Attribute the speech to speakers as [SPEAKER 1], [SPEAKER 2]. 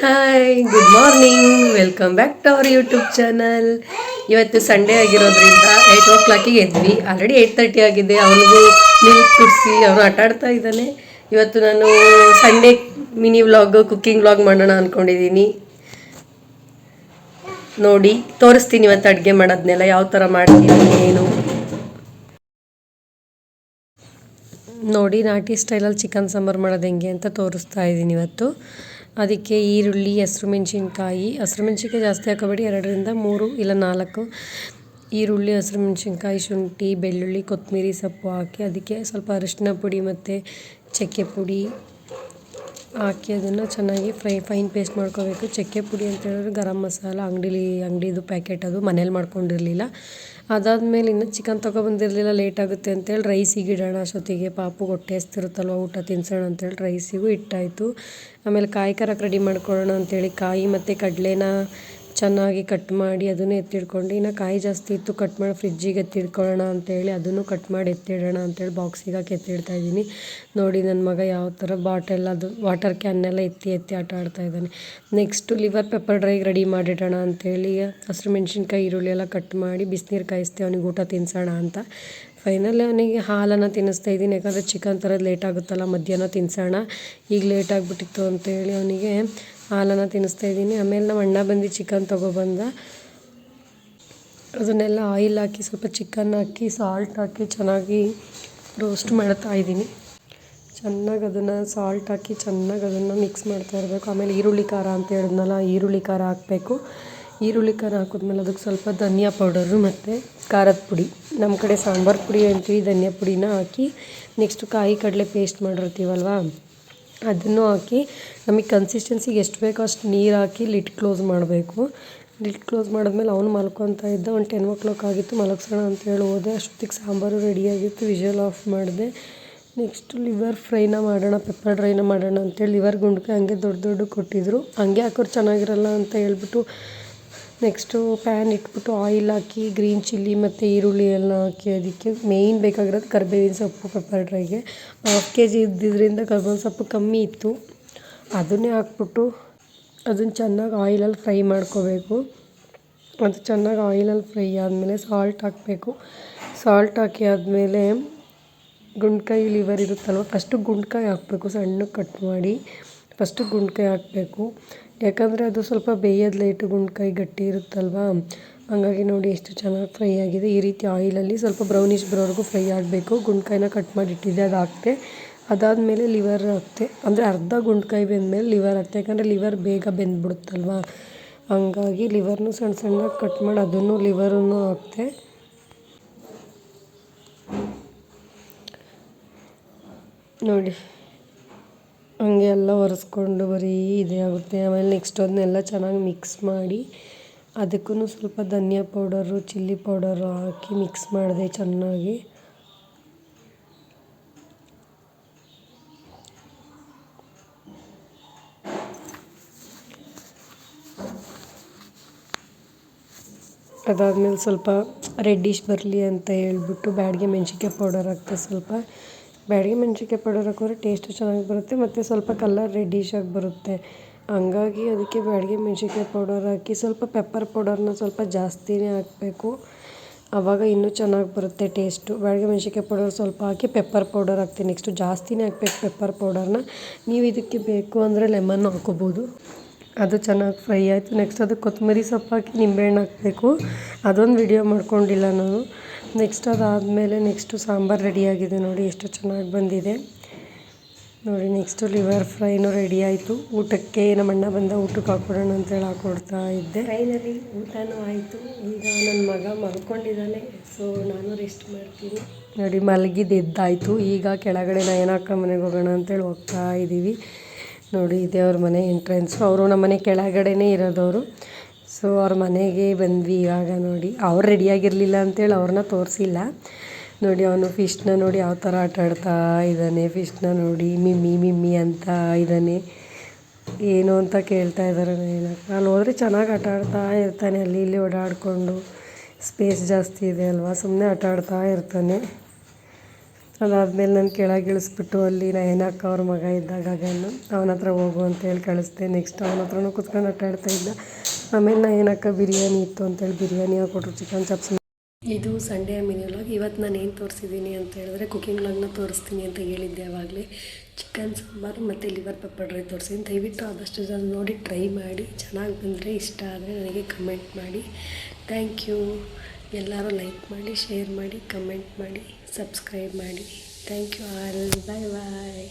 [SPEAKER 1] Hi good morning welcome back to our YouTube channel ಇವತ್ತು Sunday ಆಗಿರೋದ್ರಿಂದ eight ಓ ಕ್ಲಾಕಿಗೆ ಎದ್ವಿ. ಆಲ್ರೆಡಿ ಏಯ್ಟ್ ತರ್ಟಿ ಆಗಿದೆ. ಅವನಿಗೂ ಮಿಲ್ಕ್ ಕುಡಿಸಿ ಅವನು ಆಟ ಆಡ್ತಾ ಇದ್ದಾನೆ. ಇವತ್ತು ನಾನು Sunday mini vlog cooking vlog ಮಾಡೋಣ ಅಂದ್ಕೊಂಡಿದ್ದೀನಿ ನೋಡಿ, ತೋರಿಸ್ತೀನಿ ಇವತ್ತು ಅಡುಗೆ ಮಾಡೋದನ್ನೆಲ್ಲ ಯಾವ ಥರ ಮಾಡ್ತೀನಿ, ಏನು? ನೋಡಿ, ನಾಟಿ ಸ್ಟೈಲಲ್ಲಿ ಚಿಕನ್ ಸಾಂಬಾರು ಮಾಡೋದು ಹೆಂಗೆ ಅಂತ ತೋರಿಸ್ತಾ ಇದ್ದೀನಿ ಇವತ್ತು. ಅದಕ್ಕೆ ಈರುಳ್ಳಿ ಹಸಿರು ಮೆಣಸಿನ್ಕಾಯಿ ಹಸಿರು ಮೆಣಸಿನ್ಕಾಯಿ ಜಾಸ್ತಿ ಹಾಕೋಬೇಡಿ, ಎರಡರಿಂದ ಮೂರು ಇಲ್ಲ ನಾಲ್ಕು. ಈರುಳ್ಳಿ ಹಸಿರು ಮೆಣಸಿನ್ಕಾಯಿ ಶುಂಠಿ, ಬೆಳ್ಳುಳ್ಳಿ, ಕೊತ್ತಂಬರಿ ಸೊಪ್ಪು ಹಾಕಿ ಅದಕ್ಕೆ ಸ್ವಲ್ಪ ಅರಿಶಿನ ಪುಡಿ ಮತ್ತು ಚಕ್ಕೆ ಪುಡಿ ಹಾಕಿ ಅದನ್ನು ಚೆನ್ನಾಗಿ ಫ್ರೈ, ಫೈನ್ ಪೇಸ್ಟ್ ಮಾಡ್ಕೋಬೇಕು. ಚಕ್ಕೆ ಪುಡಿ ಅಂತ ಹೇಳಿದ್ರೆ ಗರಂ ಮಸಾಲ, ಅಂಗಡಿಲಿ, ಅಂಗಡಿದು ಪ್ಯಾಕೆಟ್ ಅದು ಮನೇಲಿ ಮಾಡ್ಕೊಂಡಿರಲಿಲ್ಲ. ಅದಾದಮೇಲೆ ಇನ್ನು ಚಿಕನ್ ತೊಗೊಬಂದಿರಲಿಲ್ಲ ಲೇಟ್ ಆಗುತ್ತೆ ಅಂತೇಳಿ ರೈಸಿಗೆ ಇಡೋಣ ಅಷ್ಟೊತ್ತಿಗೆ. ಪಾಪು ಹೊಟ್ಟೆ ಹಸ್ತಿರುತ್ತಲ್ವ, ಊಟ ತಿನ್ಸೋಣ ಅಂತೇಳಿ ರೈಸಿಗೂ ಇಟ್ಟಾಯಿತು. ಆಮೇಲೆ ಕಾಯಿ ಕರಕ್ಕೆ ರೆಡಿ ಮಾಡ್ಕೊಳ್ಳೋಣ ಅಂತೇಳಿ ಕಾಯಿ ಮತ್ತು ಕಡಲೆನ ಚೆನ್ನಾಗಿ ಕಟ್ ಮಾಡಿ ಅದನ್ನು ಎತ್ತಿಡ್ಕೊಂಡು, ಇನ್ನು ಕಾಯಿ ಜಾಸ್ತಿ ಇತ್ತು, ಕಟ್ ಮಾಡಿ, ಫ್ರಿಜ್ಜಿಗೆ ಎತ್ತಿಟ್ಕೊಳ್ಳೋಣ ಅಂತೇಳಿ ಅದನ್ನು ಕಟ್ ಮಾಡಿ ಎತ್ತಿಡೋಣ ಅಂತೇಳಿ ಬಾಕ್ಸಿಗೆ ಹಾಕಿ ಎತ್ತಿಡ್ತಾ ಇದ್ದೀನಿ. ನೋಡಿ ನನ್ನ ಮಗ ಯಾವ ಥರ ಬಾಟಲ್ ಅದು, ವಾಟರ್ ಕ್ಯಾನ್ನೆಲ್ಲ ಎತ್ತಿ ಎತ್ತಿ ಆಟ ಆಡ್ತಾ ಇದ್ದಾನೆ. ನೆಕ್ಸ್ಟು ಲಿವರ್ ಪೆಪ್ಪರ್ ಡ್ರೈಗೆ ರೆಡಿ ಮಾಡಿಡೋಣ ಅಂತೇಳಿ ಹಸಿರು ಮೆಣಸಿನ್ಕಾಯಿ, ಈರುಳ್ಳಿ ಎಲ್ಲ ಕಟ್ ಮಾಡಿ ಬಿಸಿನೀರು ಕಾಯಿಸ್ತೀವಿ ಅವನಿಗೆ ಊಟ ತಿನ್ಸೋಣ ಅಂತ. ಫೈನಲಿ ಅವನಿಗೆ ಹಾಲನ್ನು ತಿನ್ನಿಸ್ತಾ ಇದ್ದೀನಿ, ಯಾಕಂದರೆ ಚಿಕನ್ ಥರದ್ದು ಲೇಟ್ ಆಗುತ್ತಲ್ಲ ಮಧ್ಯಾಹ್ನ ತಿನ್ಸೋಣ. ಈಗ ಲೇಟ್ ಆಗಿಬಿಟ್ಟಿತ್ತು ಅಂತೇಳಿ ಅವನಿಗೆ ಹಾಲನ್ನು ತಿನ್ನಿಸ್ತಾ ಇದ್ದೀನಿ. ಆಮೇಲೆ ನಮ್ಮ ಅಣ್ಣ ಬಂದು ಚಿಕನ್ ತೊಗೊಬಂದ ಅದನ್ನೆಲ್ಲ ಆಯಿಲ್ ಹಾಕಿ, ಸ್ವಲ್ಪ ಚಿಕನ್ ಹಾಕಿ ಸಾಲ್ಟ್ ಹಾಕಿ, ಚೆನ್ನಾಗಿ ರೋಸ್ಟ್ ಮಾಡ್ತಾ ಇದ್ದೀನಿ. ಚೆನ್ನಾಗಿ ಅದನ್ನು ಸಾಲ್ಟ್ ಹಾಕಿ, ಚೆನ್ನಾಗಿ ಅದನ್ನು ಮಿಕ್ಸ್ ಮಾಡ್ತಾ ಇರಬೇಕು. ಆಮೇಲೆ ಈರುಳ್ಳಿ ಖಾರ ಅಂತ ಹೇಳಿದ್ನಲ್ಲ, ಈರುಳ್ಳಿ ಖಾರ ಹಾಕಬೇಕು. ಈರುಳ್ಳಿ ಖಾರ ಹಾಕಿದ್ಮೇಲೆ ಅದಕ್ಕೆ ಸ್ವಲ್ಪ ಧನಿಯಾ ಪೌಡರು ಮತ್ತು ಖಾರದ ಪುಡಿ. ನಮ್ಮ ಕಡೆ ಸಾಂಬಾರು ಪುಡಿ ಅಂತೀವಿ, ಧನಿಯಾ ಪುಡಿನ ಹಾಕಿ ನೆಕ್ಸ್ಟು ಕಾಯಿ ಕಡಲೆ ಪೇಸ್ಟ್ ಮಾಡಿರ್ತೀವಲ್ವ? ಅದನ್ನು ಹಾಕಿ ನಮಗೆ ಕನ್ಸಿಸ್ಟೆನ್ಸಿಗೆ ಎಷ್ಟು ಬೇಕೋ ಅಷ್ಟು ನೀರು ಹಾಕಿ ಲಿಡ್ ಕ್ಲೋಸ್ ಮಾಡಬೇಕು. ಲಿಡ್ ಕ್ಲೋಸ್ ಮಾಡಿದ್ಮೇಲೆ ಅವನು ಮಲ್ಕೊತಾ ಇದ್ದ, ಒಂದು ಟೆನ್ ಓ ಕ್ಲಾಕ್ ಆಗಿತ್ತು, ಮಲಗಿಸೋಣ ಅಂತೇಳಿ ಹೋದೆ. ಅಷ್ಟೊತ್ತಿಗೆ ಸಾಂಬಾರು ರೆಡಿಯಾಗಿತ್ತು ವಿಷಲ್ ಆಫ್ ಮಾಡಿದೆ. ನೆಕ್ಸ್ಟು ಲಿವರ್ ಫ್ರೈನ ಮಾಡೋಣ ಪೆಪ್ಪರ್ ಡ್ರೈನ ಮಾಡೋಣ ಅಂತೇಳಿ ಲಿವರ್ ಗುಂಡ್ಕೆ ಹಂಗೆ ದೊಡ್ಡ ದೊಡ್ಡ ಕೊಟ್ಟಿದ್ದರು ಹಂಗೆ ಹಾಕೋರು ಚೆನ್ನಾಗಿರಲ್ಲ ಅಂತ ಹೇಳ್ಬಿಟ್ಟು ನೆಕ್ಸ್ಟು ಪ್ಯಾನ್ ಇಟ್ಬಿಟ್ಟು ಆಯಿಲ್ ಹಾಕಿ, ಗ್ರೀನ್ ಚಿಲ್ಲಿ ಮತ್ತು ಈರುಳ್ಳಿ ಎಲ್ಲ ಹಾಕಿ ಅದಕ್ಕೆ ಮೇಯ್ನ್ ಬೇಕಾಗಿರೋದು ಕರ್ಬೇವಿನ ಸೊಪ್ಪು ಪೆಪ್ಪರ್ ಡ್ರೈಗೆ ಹಾಫ್ ಕೆ ಜಿ ಇದ್ದಿದ್ದರಿಂದ ಕರ್ಬೇವಿನ ಸೊಪ್ಪು ಕಮ್ಮಿ ಇತ್ತು. ಅದನ್ನೇ ಹಾಕ್ಬಿಟ್ಟು ಅದನ್ನು ಚೆನ್ನಾಗಿ ಆಯಿಲಲ್ಲಿ ಫ್ರೈ ಮಾಡ್ಕೋಬೇಕು. ಅದು ಚೆನ್ನಾಗಿ ಆಯಿಲಲ್ಲಿ ಫ್ರೈ ಆದಮೇಲೆ ಸಾಲ್ಟ್ ಹಾಕಬೇಕು. ಸಾಲ್ಟ್ ಹಾಕಿ ಆದಮೇಲೆ ಗುಂಡ್ಕಾಯಿ ಲಿವರ್ ಇರುತ್ತಲ್ವ ಫಸ್ಟು ಗುಂಡ್ಕಾಯಿ ಹಾಕಬೇಕು, ಸಣ್ಣಗೆ ಕಟ್ ಮಾಡಿ. ಫಸ್ಟು ಗುಂಡ್ಕಾಯಿ ಹಾಕಬೇಕು. ಯಾಕಂದರೆ ಅದು ಸ್ವಲ್ಪ ಬೇಯೋದು ಲೇಟು ಗುಂಡ್ಕಾಯಿ ಗಟ್ಟಿ ಇರುತ್ತಲ್ವಾ? ಹಂಗಾಗಿ ನೋಡಿ ಎಷ್ಟು ಚೆನ್ನಾಗಿ ಫ್ರೈ ಆಗಿದೆ. ಈ ರೀತಿ ಆಯಿಲಲ್ಲಿ ಸ್ವಲ್ಪ ಬ್ರೌನಿಷ್ ಬರೋವರೆಗೂ ಫ್ರೈ ಆಗಬೇಕು. ಗುಂಡ್ಕಾಯಿನ ಕಟ್ ಮಾಡಿ ಇಟ್ಟಿದ್ದೆ ಅದು ಹಾಕ್ತೆ. ಅದಾದಮೇಲೆ ಲಿವರ್ ಹಾಕ್ತೆ. ಅಂದರೆ ಅರ್ಧ ಗುಂಡ್ಕಾಯಿ ಬೆಂದಮೇಲೆ ಲಿವರ್ ಹಾಕ್ತೆ. ಯಾಕಂದರೆ ಲಿವರ್ ಬೇಗ ಬೆಂದ್ಬಿಡುತ್ತಲ್ವ? ಹಂಗಾಗಿ ಲಿವರ್ನು ಸಣ್ಣ ಸಣ್ಣಗೆ ಕಟ್ ಮಾಡಿ, ಅದನ್ನು ಲಿವರನ್ನು ಹಾಕ್ತೆ. ನೋಡಿ. ಹಂಗೆ ಎಲ್ಲ ಒರೆಸ್ಕೊಂಡು ಬರೀ ಇದೇ ಆಗುತ್ತೆ. ಆಮೇಲೆ ನೆಕ್ಸ್ಟ್ ಅದನ್ನೆಲ್ಲ ಚೆನ್ನಾಗಿ ಮಿಕ್ಸ್ ಮಾಡಿ ಅದಕ್ಕೂ ಸ್ವಲ್ಪ ಧನಿಯಾ ಪೌಡರು ಚಿಲ್ಲಿ ಪೌಡರು ಹಾಕಿ ಮಿಕ್ಸ್ ಮಾಡಿದೆ ಚೆನ್ನಾಗಿ. ಅದಾದಮೇಲೆ ಸ್ವಲ್ಪ ರೆಡ್ಡಿಶ್ ಬರಲಿ ಅಂತ ಹೇಳ್ಬಿಟ್ಟು ಬ್ಯಾಡಗೆ ಮೆಣ್ಸಿನ್ಕಾಯಿ ಪೌಡರ್ ಹಾಕ್ತೆ ಸ್ವಲ್ಪ. ಬ್ಯಾಡಗೆ ಮೆಣ್ಸಿನ್ಕಾಯಿ ಪೌಡರ್ ಹಾಕಿದ್ರೆ ಟೇಸ್ಟು ಚೆನ್ನಾಗಿ ಬರುತ್ತೆ, ಮತ್ತು ಸ್ವಲ್ಪ ಕಲರ್ ರೆಡ್ಡಿಶ್ ಆಗಿ ಬರುತ್ತೆ. ಹಂಗಾಗಿ ಅದಕ್ಕೆ ಬ್ಯಾಡಗಿ ಮೆಣ್ಸಿನ್ಕಾಯಿ ಪೌಡರ್ ಹಾಕಿ ಸ್ವಲ್ಪ ಪೆಪ್ಪರ್ ಪೌಡರ್ನ ಸ್ವಲ್ಪ ಜಾಸ್ತಿನೇ ಹಾಕಬೇಕು. ಆವಾಗ ಇನ್ನೂ ಚೆನ್ನಾಗಿ ಬರುತ್ತೆ ಟೇಸ್ಟು ಬ್ಯಾಡಗಿ ಮೆಣ್ಸಿನ್ಕಾಯಿ ಪೌಡರ್ ಸ್ವಲ್ಪ ಹಾಕಿ ಪೆಪ್ಪರ್ ಪೌಡರ್ ಹಾಕ್ತೀನಿ. ನೆಕ್ಸ್ಟು ಜಾಸ್ತಿನೇ ಹಾಕ್ಬೇಕು ಪೆಪ್ಪರ್ ಪೌಡರ್ನ ನೀವು ಇದಕ್ಕೆ ಬೇಕು ಅಂದರೆ ಲೆಮನ್ ಹಾಕ್ಕೋಬೋದು. ಅದು ಚೆನ್ನಾಗಿ ಫ್ರೈ ಆಯಿತು. ನೆಕ್ಸ್ಟ್ ಅದಕ್ಕೆ ಕೊತ್ತಂಬರಿ ಸೊಪ್ಪು ಹಾಕಿ ನಿಂಬೆಹಣ್ಣು ಹಾಕಬೇಕು. ಅದೊಂದು ವಿಡಿಯೋ ಮಾಡ್ಕೊಂಡಿಲ್ಲ ನಾನು. ನೆಕ್ಸ್ಟ್ ಅದಾದಮೇಲೆ ನೆಕ್ಸ್ಟು ಸಾಂಬಾರು ರೆಡಿಯಾಗಿದೆ ನೋಡಿ ಎಷ್ಟು ಚೆನ್ನಾಗಿ ಬಂದಿದೆ. ನೋಡಿ ನೆಕ್ಸ್ಟು ಲಿವರ್ ಫ್ರೈನೂ ರೆಡಿ ಆಯಿತು. ಊಟಕ್ಕೆ ನಮ್ಮ ಅಣ್ಣ ಬಂದ ಊಟಕ್ಕೆ ಹಾಕ್ಕೊಡೋಣ ಅಂತೇಳಿ ಹಾಕ್ಕೊಡ್ತಾ ಇದ್ದೆ. ಫೈನಲಿ ಊಟನೂ ಆಯಿತು. ಈಗ ನನ್ನ ಮಗ ಮಲ್ಕೊಂಡಿದ್ದಾನೆ ಸೊ ನಾನು ರೆಸ್ಟ್ ಮಾಡ್ತೀನಿ. ನೋಡಿ ಮಲಗಿದ್ದು ಎದ್ದಾಯಿತು ಈಗ ಕೆಳಗಡೆ ನಯನಕ್ಕ ಮನೆಗೆ ಹೋಗೋಣ ಅಂತೇಳಿ ಹೋಗ್ತಾ ಇದ್ದೀವಿ ನೋಡಿ ಇದೇ ಅವ್ರ ಮನೆ ಎಂಟ್ರೆನ್ಸು ಅವರು ನಮ್ಮ ಮನೆ ಕೆಳಗಡೆನೇ ಇರೋದವರು. ಸೊ ಅವ್ರ ಮನೆಗೆ ಬಂದ್ವಿ ಇವಾಗ ನೋಡಿ. ಅವ್ರು ರೆಡಿಯಾಗಿರಲಿಲ್ಲ ಅಂತೇಳಿ ಅವ್ರನ್ನ ತೋರಿಸಿಲ್ಲ. ನೋಡಿ, ಅವನು ಫಿಶ್ನ ನೋಡಿ ಯಾವ ಥರ ಆಟ ಆಡ್ತಾ ಇದ್ದಾನೆ ಫಿಶ್ನ ನೋಡಿ, ಮಿಮ್ಮಿ ಮಿಮ್ಮಿ ಅಂತ ಇದ್ದಾನೆ. ಏನು ಅಂತ ಕೇಳ್ತಾ ಇದ್ದಾರೆ ನಾನು ಹೋದರೆ ಚೆನ್ನಾಗಿ ಆಟ ಆಡ್ತಾ ಇರ್ತಾನೆ, ಅಲ್ಲಿ ಇಲ್ಲಿ ಓಡಾಡಿಕೊಂಡು. ಸ್ಪೇಸ್ ಜಾಸ್ತಿ ಇದೆ ಅಲ್ವಾ ಸುಮ್ಮನೆ ಆಟ ಆಡ್ತಾ ಇರ್ತಾನೆ. ಅದಾದಮೇಲೆ ನಾನು ಕೆಳಗೆ ಇಳಿಸ್ಬಿಟ್ಟು ಅಲ್ಲಿ ನಯನಕ್ಕ ಅವ್ರ ಮಗ ಇದ್ದಾಗ ಅದನ್ನು ಅವನ ಹತ್ರ ಹೋಗು ಅಂತೇಳಿ ಕಳಿಸ್ದೆ. ನೆಕ್ಸ್ಟ್ ಅವನ ಹತ್ರನೂ ಕುತ್ಕೊಂಡು ಆಟ ಆಡ್ತಾ ಇದ್ದ. ಆಮೇಲೆ ನಯನಕ್ಕ ಬಿರಿಯಾನಿ ಇತ್ತು ಅಂತೇಳಿ ಬಿರಿಯಾನಿ ಹಾಕ್ಕೊಟ್ರು ಚಿಕನ್ ಚಾಪ್ಸ್ ಇದು ಸಂಡೇ ಮಿನಿ ವ್ಲಾಗ್ ಇವತ್ತು ನಾನು ಏನು ತೋರಿಸಿದ್ದೀನಿ ಅಂತ ಹೇಳಿದ್ರೆ ಕುಕಿಂಗ್ ವ್ಲಾಗ್ನ ತೋರಿಸ್ತೀನಿ ಅಂತ ಹೇಳಿದ್ದೆ ಆವಾಗಲೇ ಚಿಕನ್ ಸಾಂಬಾರು ಮತ್ತು ಲಿವರ್ ಪಪ್ಪಡ್ರಿ ಡ್ರೈ ತೋರಿಸಿದ್ದೀನಿ ದಯವಿಟ್ಟು ಆದಷ್ಟು ಜನ ನೋಡಿ ಟ್ರೈ ಮಾಡಿ. ಚೆನ್ನಾಗಿ ಬಂದರೆ ಇಷ್ಟ ಆದರೆ ನನಗೆ ಕಮೆಂಟ್ ಮಾಡಿ. ಥ್ಯಾಂಕ್ ಯು ಎಲ್ಲರೂ ಲೈಕ್ ಮಾಡಿ ಶೇರ್ ಮಾಡಿ ಕಮೆಂಟ್ ಮಾಡಿ ಸಬ್ಸ್ಕ್ರೈಬ್ ಮಾಡಿ. Thank you all. Bye bye.